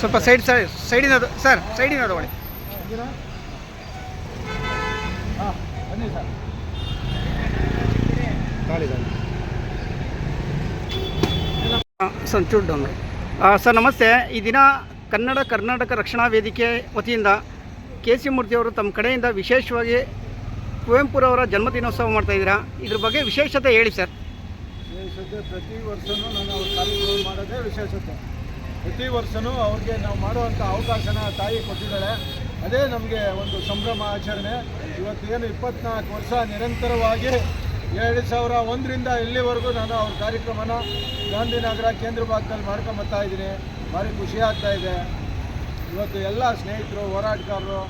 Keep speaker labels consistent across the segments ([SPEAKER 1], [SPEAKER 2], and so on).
[SPEAKER 1] ಸ್ವಲ್ಪ side side ಸೈಡಿನ sir ಸೈಡಿನ ತಗೊಳ್ಳಿ.
[SPEAKER 2] ಹಾಂ ಬನ್ನಿ ಸರ್
[SPEAKER 1] ಸರ್ ಡೌನ್ ನಮಸ್ತೆ. ಈ ದಿನ ಕನ್ನಡ ಕರ್ನಾಟಕ ರಕ್ಷಣಾ ವೇದಿಕೆ ವತಿಯಿಂದ ಕೆ ಸಿ ಮೂರ್ತಿಯವರು ತಮ್ಮ ಕಡೆಯಿಂದ ವಿಶೇಷವಾಗಿ ಕುವೆಂಪುರವರ ಜನ್ಮದಿನೋತ್ಸವ ಮಾಡ್ತಾ ಇದ್ದೀರಾ? ಇದ್ರ ಬಗ್ಗೆ ವಿಶೇಷತೆ ಹೇಳಿ ಸರ್
[SPEAKER 2] ವಿಶೇಷತೆ ಪ್ರತಿ ವರ್ಷ ನಾನು ಅವ್ರ ಕಾರ್ಯಕ್ರಮ ಮಾಡೋದೇ ವಿಶೇಷತೆ. ಪ್ರತಿ ವರ್ಷನೂ ಅವ್ರಿಗೆ ನಾವು ಮಾಡುವಂಥ ಅವಕಾಶನ ತಾಯಿ ಕೊಟ್ಟಿದ್ದಾಳೆ. ಅದೇ ನಮಗೆ ಒಂದು ಸಂಭ್ರಮ ಆಚರಣೆ. ಇವತ್ತೇನು ಇಪ್ಪತ್ನಾಲ್ಕು ವರ್ಷ ನಿರಂತರವಾಗಿ ಎರಡು ಸಾವಿರ ಒಂದರಿಂದ ಇಲ್ಲಿವರೆಗೂ ನಾನು ಅವ್ರ ಕಾರ್ಯಕ್ರಮನ ಗಾಂಧಿನಗರ ಕೇಂದ್ರ ಭಾಗದಲ್ಲಿ ಮಾಡ್ಕೊಂಬತ್ತಾ ಇದ್ದೀನಿ. ಭಾರಿ ಖುಷಿ ಆಗ್ತಾ ಇದೆ. ಇವತ್ತು ಎಲ್ಲ ಸ್ನೇಹಿತರು, ಹೋರಾಟಗಾರರು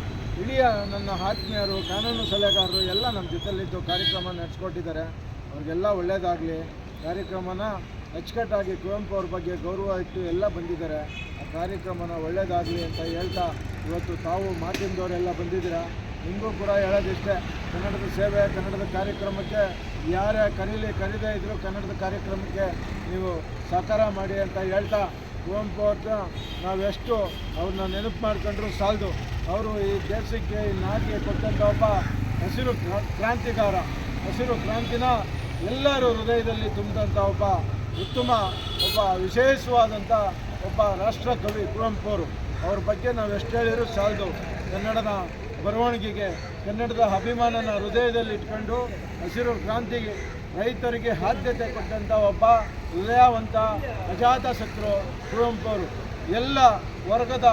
[SPEAKER 2] ಇಡೀ ನನ್ನ ಆತ್ಮೀಯರು, ಕಾನೂನು ಸಲಹೆಗಾರರು ಎಲ್ಲ ನಮ್ಮ ಜೊತೆಲಿದ್ದು ಕಾರ್ಯಕ್ರಮ ನಡೆಸ್ಕೊಟ್ಟಿದ್ದಾರೆ. ಅವ್ರಿಗೆಲ್ಲ ಒಳ್ಳೆಯದಾಗಲಿ ಕಾರ್ಯಕ್ರಮನ ಅಚ್ಚುಕಟ್ಟಾಗಿ ಕುವೆಂಪು ಅವ್ರ ಬಗ್ಗೆ ಗೌರವ ಇಟ್ಟು ಎಲ್ಲ ಬಂದಿದ್ದಾರೆ. ಆ ಕಾರ್ಯಕ್ರಮನ ಒಳ್ಳೆಯದಾಗಲಿ ಅಂತ ಹೇಳ್ತಾ ಇವತ್ತು ತಾವು ಮಾಧ್ಯಮದವರೆಲ್ಲ ಬಂದಿದ್ದೀರಾ? ನಿಮಗೂ ಕೂಡ ಹೇಳೋದಿಷ್ಟೇ, ಕನ್ನಡದ ಸೇವೆ ಕನ್ನಡದ ಕಾರ್ಯಕ್ರಮಕ್ಕೆ, ಯಾರೇ ಕರೀಲಿ ಕರೀದೇ ಇದ್ದರೂ ಕನ್ನಡದ ಕಾರ್ಯಕ್ರಮಕ್ಕೆ ನೀವು ಸಹಕಾರ ಮಾಡಿ ಅಂತ ಹೇಳ್ತಾ ಕುವೆಂಪು ಅವ್ರನ್ನ ನಾವೆಷ್ಟು ಅವ್ರನ್ನ ನೆನಪು ಮಾಡ್ಕೊಂಡ್ರು ಸಾಲದು. ಅವರು ಈ ದೇಶಕ್ಕೆ ಈ ನಾಡಿಗೆ ಕೊಟ್ಟಂಥ ಒಬ್ಬ ಹಸಿರು ಕ್ರಾಂತಿಕಾರ ಹಸಿರು ಕ್ರಾಂತಿನ ಎಲ್ಲರೂ ಹೃದಯದಲ್ಲಿ ತುಂಬಿದಂಥ ಒಬ್ಬ ಉತ್ತಮ, ಒಬ್ಬ ವಿಶೇಷವಾದಂಥ ಒಬ್ಬ ರಾಷ್ಟ್ರಕವಿ ಕುವೆಂಪು ಅವರು ಅವ್ರ ಬಗ್ಗೆ ನಾವು ಎಷ್ಟು ಹೇಳಿದ್ರು ಸಾಲದು. ಕನ್ನಡದ ಬರವಣಿಗೆಗೆ, ಕನ್ನಡದ ಅಭಿಮಾನನ ಹೃದಯದಲ್ಲಿ ಇಟ್ಕೊಂಡು ಹಸಿರು ಕ್ರಾಂತಿಗೆ, ರೈತರಿಗೆ ಆದ್ಯತೆ ಕೊಟ್ಟಂಥ ಒಬ್ಬ ಹೃದಯವಂತ, ಅಜಾತ ಶತ್ರು ಕುವೆಂಪು ಅವರು ಎಲ್ಲ ವರ್ಗದ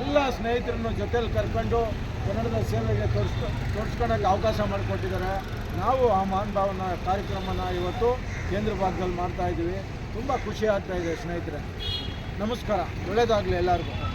[SPEAKER 2] ಎಲ್ಲ ಸ್ನೇಹಿತರನ್ನು ಜೊತೆಯಲ್ಲಿ ಕರ್ಕೊಂಡು ಕನ್ನಡದ ಸೇವೆಗೆ ತೋರಿಸ್ಕೊ ತೋರಿಸ್ಕೊಳಕ್ಕೆ ಅವಕಾಶ ಮಾಡಿಕೊಟ್ಟಿದ್ದಾರೆ. ನಾವು ಆ ಮಹಾನ್ ಭಾವನ ಕಾರ್ಯಕ್ರಮನ ಇವತ್ತು ಕೇಂದ್ರ ಭಾಗದಲ್ಲಿ ಮಾಡ್ತಾ ಇದ್ದೀವಿ. ತುಂಬ ಖುಷಿ ಆಗ್ತಾ ಇದೆ ಸ್ನೇಹಿತರೆ. ನಮಸ್ಕಾರ. ಒಳ್ಳೆಯದಾಗಲಿ ಎಲ್ಲರಿಗೂ.